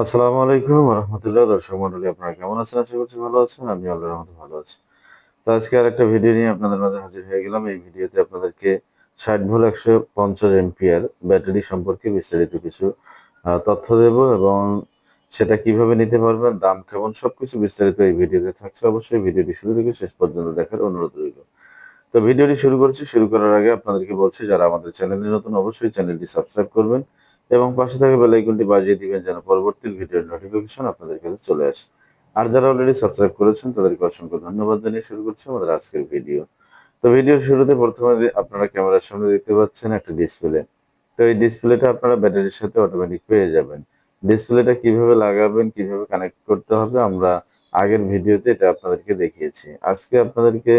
আসসালামু আলাইকুম রহমতুল্লাহ। দর্শক মন্ডলী, আপনারা কেমন আছেন? আশা করছি ভালো আছেন। আমি আল্লাহর রহমতে ভালো আছি। তো আজকে আর একটা ভিডিও নিয়ে আপনাদের মাঝে হাজির হয়ে গেলাম। এই ভিডিওতে আপনাদেরকে ষাট ভোল একশো পঞ্চাশ এমপিআর ব্যাটারি সম্পর্কে বিস্তারিত কিছু তথ্য দেব এবং সেটা কীভাবে নিতে পারবেন, দাম কেমন সবকিছু বিস্তারিত এই ভিডিওতে থাকছে। অবশ্যই ভিডিওটি শুরু থেকে শেষ পর্যন্ত দেখার অনুরোধ রইল। তো ভিডিওটি শুরু করছি। শুরু করার আগে আপনাদেরকে বলছি, যারা আমাদের চ্যানেলে নতুন, অবশ্যই চ্যানেলটি সাবস্ক্রাইব করবেন। এবং পাশে থাকা বেল আইকনটি বাজিয়ে দিবেন যেন পরবর্তী ভিডিওর নোটিফিকেশন আপনাদের কাছে চলে আসে। আর যারা অলরেডি সাবস্ক্রাইব করেছেন, তাদেরকে অসংখ্য ধন্যবাদ জানিয়ে শুরু করছি আমাদের আজকের ভিডিও তো ভিডিওর শুরুতে প্রথমে আপনারা ক্যামেরার সামনে দেখতে পাচ্ছেন একটা ডিসপ্লে তো এই ডিসপ্লেটা আপনারা ব্যাটারির সাথে অটোমেটিক পেয়ে যাবেন। ডিসপ্লেটা কীভাবে লাগাবেন, কীভাবে কানেক্ট করতে হবে, আমরা আগের ভিডিওতে এটা আপনাদেরকে দেখিয়েছি। আজকে আপনাদেরকে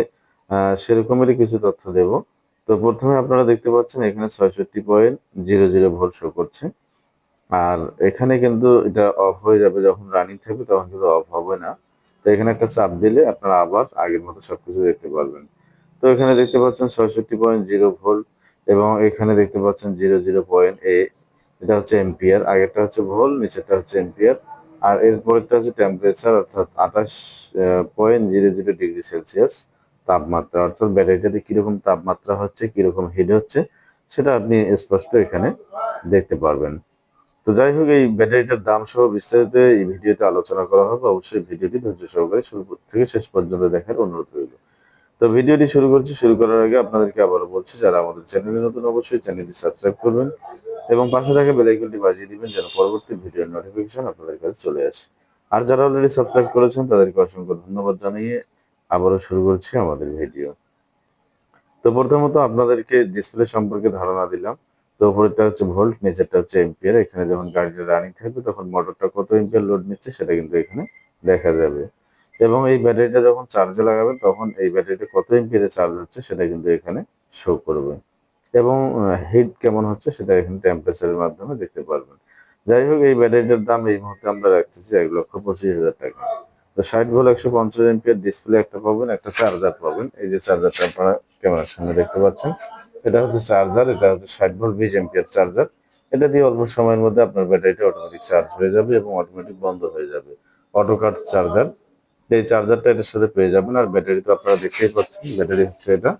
সেরকমেরই কিছু তথ্য দেব। তো প্রথমে আপনারা দেখতে পাচ্ছেন এখানে ছয়ষট্টি point zero zero volt show করছে। আর এখানে কিন্তু এটা অফ হয়ে যাবে যখন রানিং থাকবে, তখন কিন্তু অফ হবে না। তো এখানে একটা চাপ দিলে আপনারা আবার আগের মতো সবকিছু দেখতে পারবেন। তো এখানে দেখতে পাচ্ছেন ছয়ষট্টি পয়েন্ট জিরো ভোল্ট এবং এখানে দেখতে পাচ্ছেন জিরো জিরো পয়েন্ট এ এটা হচ্ছে এম্পিয়ার আগেরটা হচ্ছে ভোল্ট নিচেরটা হচ্ছে এম্পিয়ার আর এরপরেরটা হচ্ছে টেম্পারেচার অর্থাৎ আঠাশ point zero zero degree Celsius তাপমাত্রা অর্থাৎ ব্যাটারিটাতে কীরকম তাপমাত্রা হচ্ছে, কীরকম হিট হচ্ছে, সেটা আপনি স্পষ্ট এখানে দেখতে পারবেন। তো যাই হোক, এই ব্যাটারিটার দাম সহ বিস্তারিত এই ভিডিওতে আলোচনা করা হবে। অবশ্যই ভিডিওটি ধৈর্য সহকারে শুরু থেকে শেষ পর্যন্ত দেখার অনুরোধ রইল। তো ভিডিওটি শুরু করছি, শুরু করার আগে আপনাদেরকে আবারও বলছি, যারা আমাদের চ্যানেলে নতুন, অবশ্যই চ্যানেলটি সাবস্ক্রাইব করবেন এবং পাশে থাকা বেল আইকনটি বাজিয়ে দিবেন যেন পরবর্তী ভিডিওর নোটিফিকেশন আপনাদের কাছে চলে আসে। আর যারা অলরেডি সাবস্ক্রাইব করেছেন, তাদেরকে অসংখ্য ধন্যবাদ জানিয়ে আবারও শুরু করছি আমাদের ভিডিও। তো প্রথমত আপনাদেরকে ডিসপ্লে সম্পর্কে ধারণা দিলাম। তো উপরেরটা হচ্ছে ভোল্ট নিচেরটা হচ্ছে এম্পিয়ার এখানে যখন গাড়িটা রানিং থাকবে, তখন মোটরটা কত এম্পিয়ার লোড নিচ্ছে সেটা কিন্তু এখানে দেখা যাবে। এবং এই ব্যাটারিটা যখন চার্জে লাগাবেন, তখন এই ব্যাটারিটা কত এম্পিয়ারে চার্জ হচ্ছে সেটা কিন্তু এখানে শো করবে। এবং হিট কেমন হচ্ছে সেটা এখানে টেম্পারেচারের মাধ্যমে দেখতে পারবেন। যাই হোক, এই ব্যাটারিটার দাম এই মুহূর্তে আমরা রাখতেছি এক লক্ষ পঁচিশ হাজার টাকা। তো ষাট ভোল্ট একশো পঞ্চাশ এমপিয়ার ডিসপ্লে একটা পাবেন, একটা চার্জার পাবেন। এই যে চার্জারটা আপনারা ক্যামেরার সামনে দেখতে পাচ্ছেন। এটা হচ্ছে চার্জার এটা হচ্ছে ষাট ভোল্ট বিশ এমপিয়ার চার্জার এটা দিয়ে অল্প সময়ের মধ্যে আপনার ব্যাটারিটা অটোমেটিক চার্জ হয়ে যাবে এবং অটোমেটিক বন্ধ হয়ে যাবে। অটো কাট চার্জার এই চার্জারটা এটার সাথে পেয়ে যাবেন। আর ব্যাটারি তো আপনারা দেখতেই পাচ্ছেন, ব্যাটারি হচ্ছে এটা।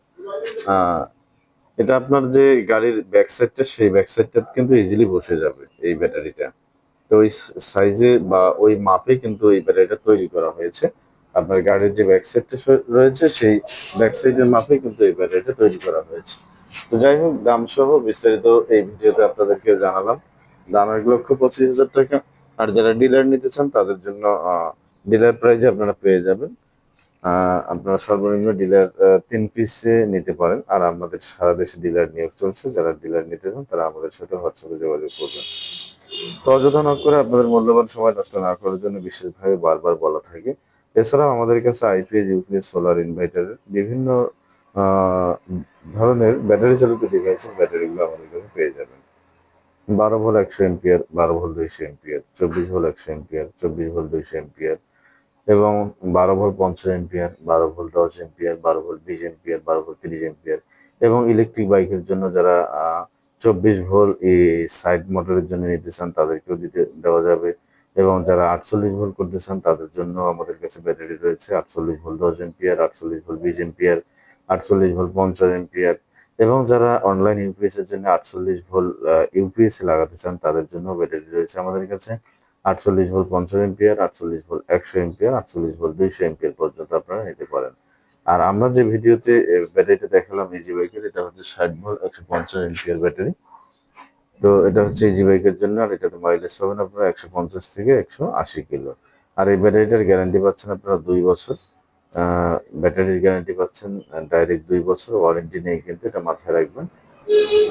এটা আপনার যে গাড়ির ব্যাক সাইডটা সেই ব্যাক সাইডটা কিন্তু ইজিলি বসে যাবে এই ব্যাটারিটা। তো ওই সাইজে বা ওই মাপে কিন্তু এই ব্যাটারিটা তৈরি করা হয়েছে। আপনার গাড়ির যে ব্যাক সাইডটা রয়েছে, সেই ব্যাক সাইডের মাপে কিন্তু এই ব্যাটারিটা তৈরি করা হয়েছে। তো যাই হোক দাম সহ বিস্তারিত এই ভিডিওতে আপনাদেরকে জানালাম। দাম এক লক্ষ পঁচিশ হাজার টাকা। আর যারা ডিলার নিতে চান, তাদের জন্য ডিলার প্রাইজে আপনারা পেয়ে যাবেন। আপনারা সর্বনিম্ন ডিলার তিন পিসে নিতে পারেন। আর আমাদের সারা দেশে ডিলার নিয়োগ চলছে। যারা ডিলার নিতে চান, তারা আমাদের সাথে হোয়াটসঅ্যাপে যোগাযোগ করবেন। তো না করে আপনাদের মূল্যবান সময় নষ্ট না করার জন্য বিশেষভাবে বারবার বলা থাকে। এছাড়াও আমাদের কাছে আইপিএস ইউপিএস সোলার ইনভার্টারের বিভিন্ন ধরনের ব্যাটারি চালিত ডিভাইসের ব্যাটারিগুলো আমাদের কাছে পেয়ে যাবেন। বারো ভোল একশো এমপিয়ার বারো ভোল দুইশো এমপিয়ার চব্বিশ ভোল একশো এমপিয়ার চব্বিশ ভোল দুইশো এমপিয়ার এবং বারো ভোল পঞ্চাশ এমপিয়ার বারো ভোল দশ এমপিয়ার বারো ভোল বিশ এমপিয়ার বারো ভোল তিরিশ এমপিয়ার এবং ইলেকট্রিক বাইকের জন্য যারা চব্বিশ ভোল্ট এই সাইড মোটরের জন্য নিতে চান তাদেরকেও দিতে, দেওয়া যাবে। এবং যারা আটচল্লিশ ভোল্ট করতে চান, তাদের জন্য আমাদের কাছে ব্যাটারি রয়েছে। আটচল্লিশ ভোল্ট দশ এমপিয়ার আটচল্লিশ ভোল্ট বিশ এমপিয়ার আটচল্লিশ ভোল্ট পঞ্চাশ এমপিয়ার এবং যারা অনলাইন ইউপিএস এর জন্য আটচল্লিশ ভোল্ট ইউপিএস লাগাতে চান, তাদের জন্য ব্যাটারি রয়েছে আমাদের কাছে। আটচল্লিশ ভোল্ট পঞ্চাশ এমপিয়ার আটচল্লিশ ভোল্ট একশো এমপিয়ার আটচল্লিশ ভোল্ট দুইশো এমপিয়ার পর্যন্ত আপনারা নিতে পারেন। আর আমরা যে ভিডিওতে ব্যাটারিটা দেখালাম ইজি বাইকের এটা হচ্ছে ষাট ভোল্ট একশো পঞ্চাশ এমপিয়ার ব্যাটারি তো এটা হচ্ছে ইজি বাইকের জন্য, আর এটাতে মাইলেজ পাবেন আপনারা একশো পঞ্চাশ থেকে একশো আশি কিলো। আর এই ব্যাটারিটার গ্যারান্টি পাচ্ছেন আপনারা দুই বছর। ব্যাটারির গ্যারান্টি পাচ্ছেন ডাইরেক্ট দুই বছর। ওয়ারেন্টি নেই কিন্তু, এটা মাথায় রাখবেন।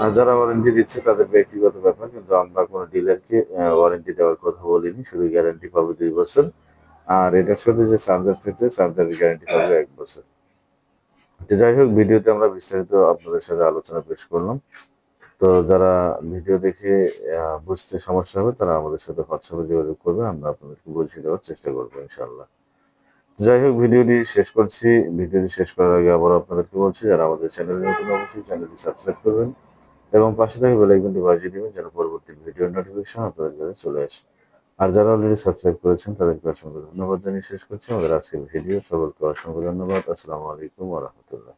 আর যারা ওয়ারেন্টি দিচ্ছে, তাদের ব্যক্তিগত ব্যাপার, কিন্তু আমরা কোনো ডিলারকে ওয়ারেন্টি দেওয়ার কথা বলিনি, শুধু গ্যারান্টি পাবে দুই বছর। আর এটার সাথে যে চার্জার থাকছে চার্জারের গ্যারান্টি পাবে এক বছর। তো যাই হোক, ভিডিওতে আমরা বিস্তারিত আপনাদের সাথে আলোচনা পেশ করলাম। তো যারা ভিডিও দেখে বুঝতে সমস্যা হবে, তারা আমাদের সাথে হোয়াটসঅ্যাপে যোগাযোগ করবে, আমরা আপনাদেরকে বুঝিয়ে দেওয়ার চেষ্টা করব ইনশাল্লাহ যাই হোক, ভিডিওটি শেষ করছি। ভিডিওটি শেষ করার আগে আবার আপনাদেরকে বলছি, যারা আমাদের চ্যানেলে নতুন অবশ্যই চ্যানেলটি সাবস্ক্রাইব করবেন এবং পাশে থেকে বেল আইকনটি বাজিয়ে দিবেন, যেন পরবর্তী ভিডিওর নোটিফিকেশন আপনাদের কাছে চলে আসে। আর যারা অলরেডি সাবস্ক্রাইব করেছেন, তাদেরকে অসংখ্য ধন্যবাদ জানিয়ে শেষ করছি। আমাদের আজকের ভিডিও সকলকে অসংখ্য ধন্যবাদ। আসসালামু আলাইকুম রাহমাতুল্লাহ।